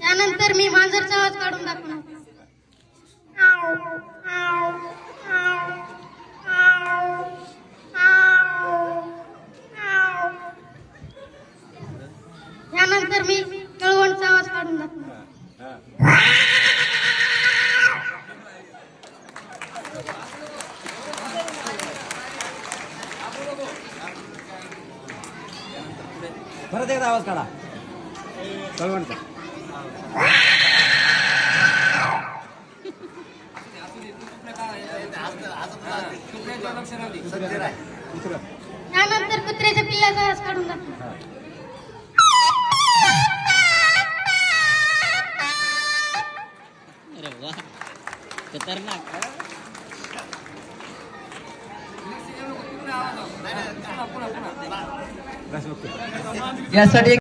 त्यानंतर मी मांजरचा आवाज काढून दाखवणार. त्यानंतर मी कळवणचा आवाज काढून दाखवणार. परत एकदा आवाज काढा. कळवणचा त्यानंतर कुत्र्याच्या पिल्लाचा आवाज काढून अरे वा. खतरनाक. यासाठी